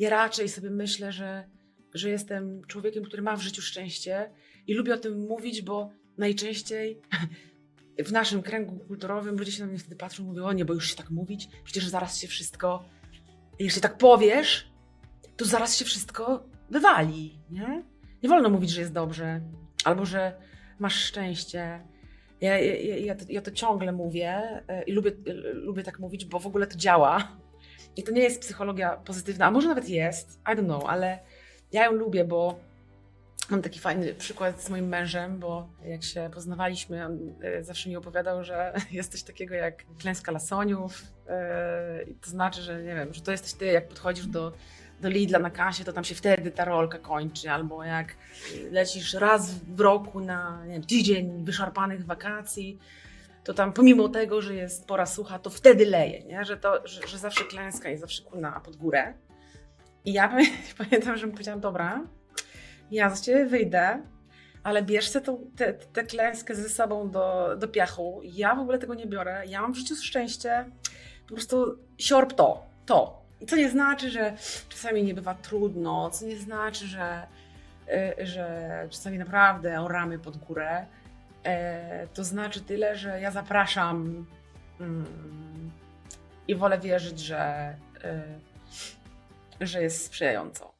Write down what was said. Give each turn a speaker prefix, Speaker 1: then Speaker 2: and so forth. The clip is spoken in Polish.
Speaker 1: ja raczej sobie myślę, że, że jestem człowiekiem, który ma w życiu szczęście i lubię o tym mówić, bo najczęściej w naszym kręgu kulturowym ludzie się na mnie wtedy patrzą i mówią, o nie, bo już się tak mówić, przecież zaraz się wszystko, jeśli tak powiesz, to zaraz się wszystko wywali, nie? Nie wolno mówić, że jest dobrze, albo że masz szczęście. Ja, ja, ja, to, ja to ciągle mówię e, i lubię, e, lubię tak mówić, bo w ogóle to działa. I to nie jest psychologia pozytywna, a może nawet jest, I don't know, ale ja ją lubię, bo mam taki fajny przykład z moim mężem, bo jak się poznawaliśmy, on e, zawsze mi opowiadał, że jest coś takiego jak klęska lasoniów. i To znaczy, że nie wiem, że to jesteś ty, jak podchodzisz do, do Lidla na kasie, to tam się wtedy ta rolka kończy, albo jak lecisz raz w roku na nie wiem, tydzień wyszarpanych wakacji, to tam pomimo tego, że jest pora sucha, to wtedy leje, nie? Że, to, że, że zawsze klęska i zawsze kuna pod górę. I ja pamię- pamiętam, że powiedziałam, dobra, ja za ciebie wyjdę, ale bierzcie tą, tę te, tę klęskę ze sobą do, do piachu. Ja w ogóle tego nie biorę. Ja mam w życiu szczęście. Po prostu siorb to, to. I co nie znaczy, że czasami nie bywa trudno, co nie znaczy, że, y, że czasami naprawdę oramy pod górę. E, To znaczy tyle, że ja zapraszam mm, i wolę wierzyć, że, y, że jest sprzyjająco.